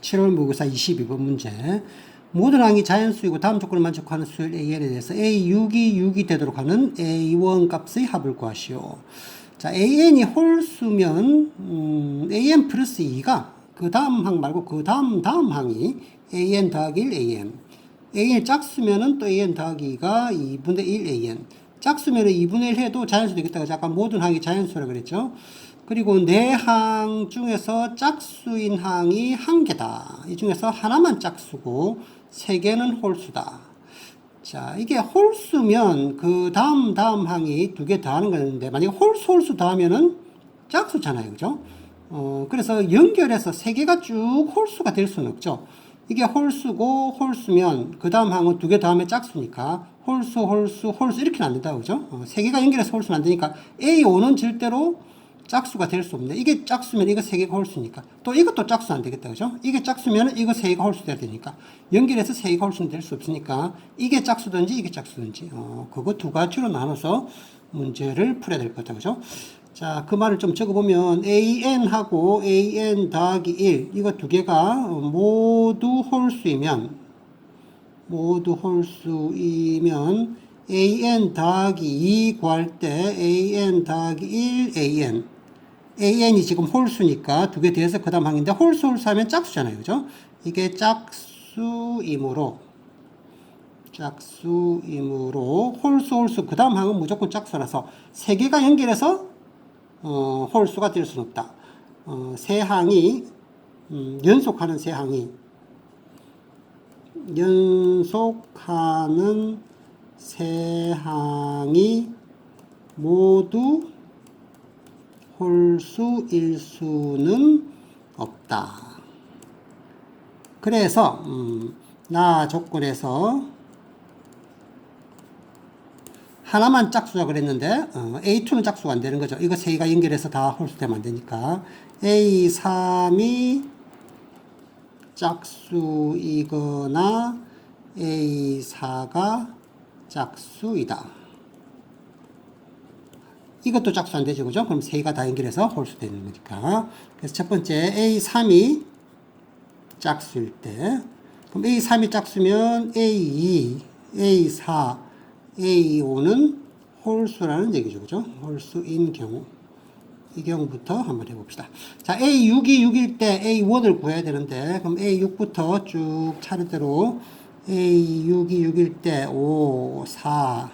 7월 모의고사 22번 문제. 모든 항이 자연수이고 다음 조건을 만족하는 수열 AN에 대해서 A6이 6이 되도록 하는 A1 값의 합을 구하시오. 자, AN이 홀수면, 음, AN 플러스 2가 그 다음 항 말고 그 다음 다음 항이 AN 더하기 1 AN. AN이 짝수면은 또 AN 더하기 2가 2분의 1 AN. 짝수면은 2분의 1 해도 자연수 되겠다고 아까 모든 항이 자연수라 그랬죠. 그리고 네 항 중에서 짝수인 항이 한 개다. 이 중에서 하나만 짝수고 세 개는 홀수다. 자, 이게 홀수면 그 다음 다음 항이 두 개 더하는 거였는데 만약에 홀수 홀수 더하면은 짝수잖아요. 그죠? 어, 그래서 연결해서 세 개가 쭉 홀수가 될 수는 없죠. 이게 홀수고 홀수면 그 다음 항은 두개 더하면 짝수니까 홀수 홀수 홀수 이렇게는 안 된다고 그죠? 어, 세 개가 연결해서 홀수는 안 되니까 A5는 절대로 짝수가 될 수 없네. 이게 짝수면 이거 세 개가 홀수니까. 또 이것도 짝수 안 되겠다. 그죠? 이게 짝수면 이거 세 개가 홀수 돼야 되니까. 연결해서 세 개가 홀수는 될 수 없으니까 이게 짝수든지 이게 짝수든지. 어, 그거 두 가지로 나눠서 문제를 풀어야 될 것 같아요. 그죠? 자, 그 말을 좀 적어보면 AN하고 AN 더하기 1 이거 두 개가 모두 홀수이면 모두 홀수이면 AN 더하기 2 구할 때 AN 더하기 1 AN AN이 지금 홀수니까 두개 더해서 그 다음 항인데 홀수 홀수 하면 짝수잖아요. 그죠? 이게 짝수이므로 짝수이므로 홀수 홀수 그 다음 항은 무조건 짝수라서 세 개가 연결해서 어, 홀수가 될 수는 없다. 어, 세 항이 음, 연속하는 세 항이 연속하는 세 항이 모두 홀수일 수는 없다. 그래서 음, 나 조건에서 하나만 짝수라 그랬는데 어, A2는 짝수가 안 되는 거죠. 이거 세 개가 연결해서 다 홀수되면 안 되니까 A3이 짝수이거나 A4가 짝수이다. 이것도 짝수 안 되죠, 그죠? 그럼 세 개가 다 연결해서 홀수 되는 거니까. 그래서 첫 번째 A3이 짝수일 때, 그럼 A3이 짝수면 A2, A4, A5는 홀수라는 얘기죠, 그죠? 홀수인 경우. 이 경우부터 한번 해봅시다. 자, A6이 6일 때 A1을 구해야 되는데, 그럼 A6부터 쭉 차례대로 A6이 6일 때 5, 4,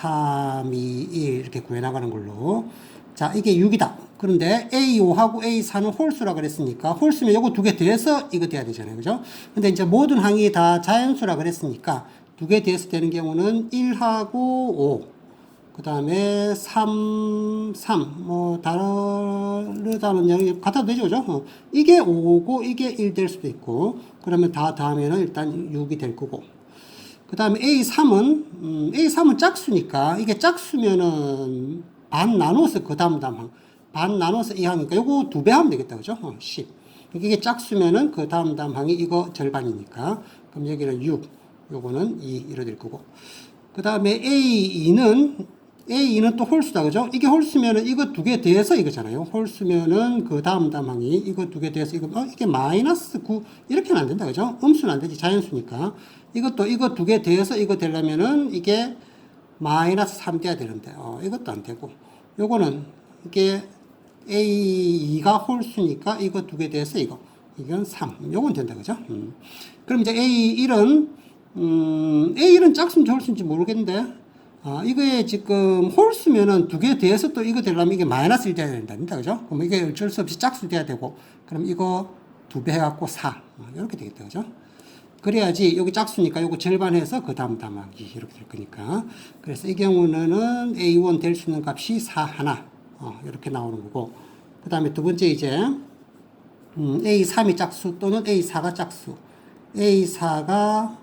3, 2, 1 이렇게 구해나가는 걸로. 자, 이게 6이다. 그런데 A5하고 A4는 홀수라 그랬으니까 홀수면 요거 두 개 더해서 이거 돼야 되잖아요. 그죠? 근데 이제 모든 항이 다 자연수라 그랬으니까 두 개 더해서 되는 경우는 1하고 5. 그 다음에 3, 3, 뭐, 다르다는 양이 같아도 되죠, 그죠? 어. 이게 5고, 이게 1 될 수도 있고, 그러면 다 더하면은 일단 6이 될 거고. 그 다음에 A3은, 음, A3은 짝수니까, 이게 짝수면은 반 나눠서 그 다음 다음 반 나눠서 이 항이니까 요거 두 배 하면 되겠다, 그죠? 어, 10. 이게 짝수면은 그 다음 다음 항이 이거 절반이니까. 그럼 여기는 6, 요거는 2, 이러 될 거고. 그 다음에 A2는 A2는 또 홀수다, 그죠? 이게 홀수면은 이거 두개 더해서 이거잖아요. 홀수면은 그 다음 다음 항이 이거 두개 더해서 이거, 어, 이게 마이너스 9, 이렇게는 안 된다, 그죠? 음수는 안 되지, 자연수니까. 이것도 이거 두개 더해서 이거 되려면은 이게 마이너스 3 돼야 되는데, 어, 이것도 안 되고. 요거는 이게 A2가 홀수니까 이거 두개 더해서 이거. 이건 3. 요건 된다, 그죠? 음. 그럼 이제 A1은, 음, A1은 짝수인지 홀수인지 모르겠는데, 아, 이거에 지금 홀수면은 두 개 더해서 또 이거 되려면 이게 마이너스 1 돼야 된답니다. 그죠? 그럼 이게 어쩔 수 없이 짝수 돼야 되고, 그럼 이거 두 배 해갖고 4. 아, 이렇게 되겠다. 그죠? 그래야지 여기 짝수니까 요거 절반해서 그 다음 담하기 이렇게 될 거니까. 그래서 이 경우는 A1 될 수 있는 값이 4 하나. 어, 이렇게 나오는 거고. 그 다음에 두 번째 이제, 음, A3이 짝수 또는 A4가 짝수. A4가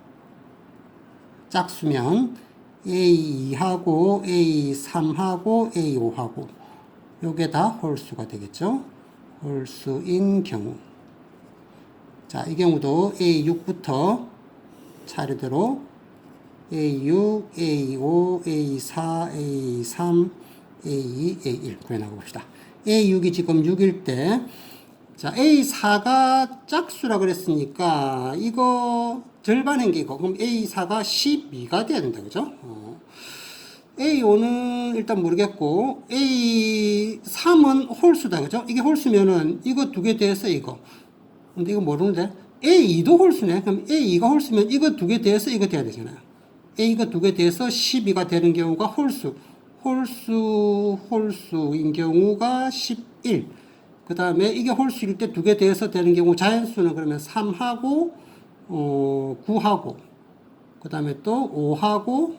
짝수면 A2하고 A3하고 A5하고 요게 다 홀수가 되겠죠. 홀수인 경우. 자, 이 경우도 A6부터 차례대로 A6, A5, A4, A3, A2, A1 구해나가 봅시다. A6이 지금 6일 때 자, A4가 짝수라 그랬으니까 이거 게 이거. 그럼 A4가 12가 돼야 된다. 그죠? 어. A5는 일단 모르겠고 A3은 홀수다. 그죠? 이게 홀수면은 이거 두 개 돼서 이거. 근데 이거 모르는데 A2도 홀수네. 그럼 A2가 홀수면 이거 두 개 돼서 이거 돼야 되잖아요. A가 두 개 돼서 12가 되는 경우가 홀수. 홀수, 홀수인 경우가 11. 그 다음에 이게 홀수일 때 두개 돼서 되는 경우 자연수는 그러면 3하고, 어, 9하고, 그 다음에 또 5하고,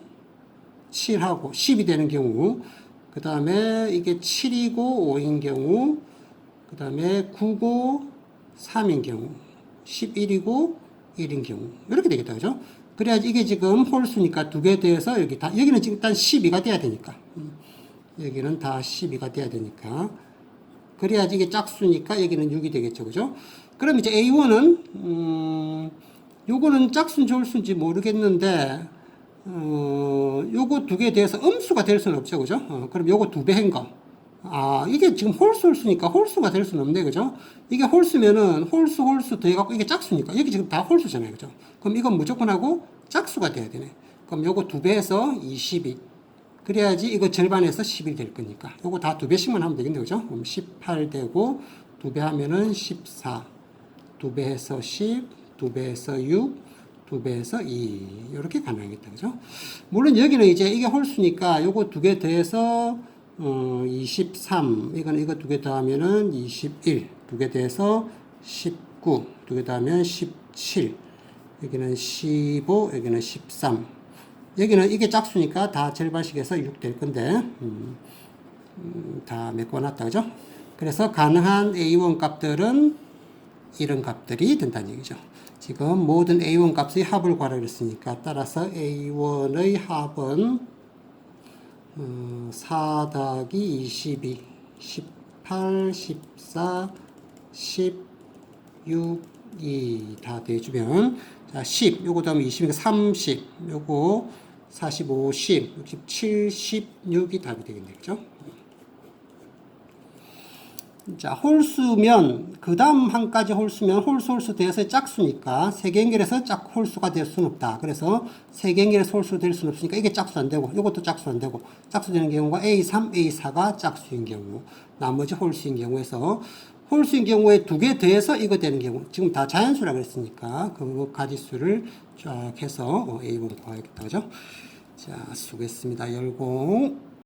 7하고, 10이 되는 경우, 그 다음에 이게 7이고 5인 경우, 그 다음에 9고 3인 경우, 11이고 1인 경우. 이렇게 되겠다. 그죠? 그래야지 이게 지금 홀수니까 두 개 돼서 여기 다, 여기는 지금 일단 12가 돼야 되니까. 음. 여기는 다 12가 돼야 되니까. 그래야지 이게 짝수니까 여기는 6이 되겠죠. 그죠? 그럼 이제 A1은, 음, 요거는 짝수인지 홀수인지 모르겠는데, 어, 요거 두개 돼서 음수가 될 수는 없죠. 그죠? 어, 그럼 요거 두 배인 거. 아, 이게 지금 홀수 홀수니까 홀수가 될 수는 없네. 그죠? 이게 홀수면은 홀수 홀수 더해갖고 이게 짝수니까. 여기 지금 다 홀수잖아요. 그죠? 그럼 이건 무조건 하고 짝수가 돼야 되네. 그럼 요거 두 배에서 22. 그래야지 이거 절반에서 10이 될 거니까. 요거 다 두 배씩만 하면 되겠네. 그죠? 그럼 18 되고 두 배 하면은 14. 두 배에서 10, 두 배에서 6, 두 배에서 2. 이렇게 가능하겠다. 그죠? 물론 여기는 이제 이게 홀수니까 요거 두 개 더해서 어, 23. 이건 이거 두 개 더하면은 21. 두 개 더해서 19. 두 개 더하면 17. 여기는 15. 여기는 13. 여기는 이게 짝수니까 다 절반씩해서 6 될 건데, 음, 음, 다 메꿔놨다. 그죠? 그래서 가능한 A1 값들은 이런 값들이 된다는 얘기죠. 지금 모든 A1 값의 합을 구하라 그랬으니까 따라서 A1의 합은 어, 4 더하기 22, 18, 14, 16, 2다 대주면 자, 10, 요거 다음에 20, 30, 요거 40, 50, 60, 76이 답이 되겠네. 그죠? 자, 홀수면, 그 다음 한 가지 홀수면 홀수, 홀수 돼서 짝수니까, 세개 연결해서 짝, 홀수가 될 수는 없다. 그래서 세개 연결해서 홀수 될 수는 없으니까 이게 짝수 안 되고, 이것도 짝수 안 되고, 짝수 되는 경우가 A3, A4가 짝수인 경우, 나머지 홀수인 경우에서, 홀수인 경우에 두 개 더해서 이거 되는 경우, 지금 다 자연수라고 했으니까, 그 가지수를 쫙 해서 어, A1 구하겠다. 그죠? 자, 수고했습니다. 열공.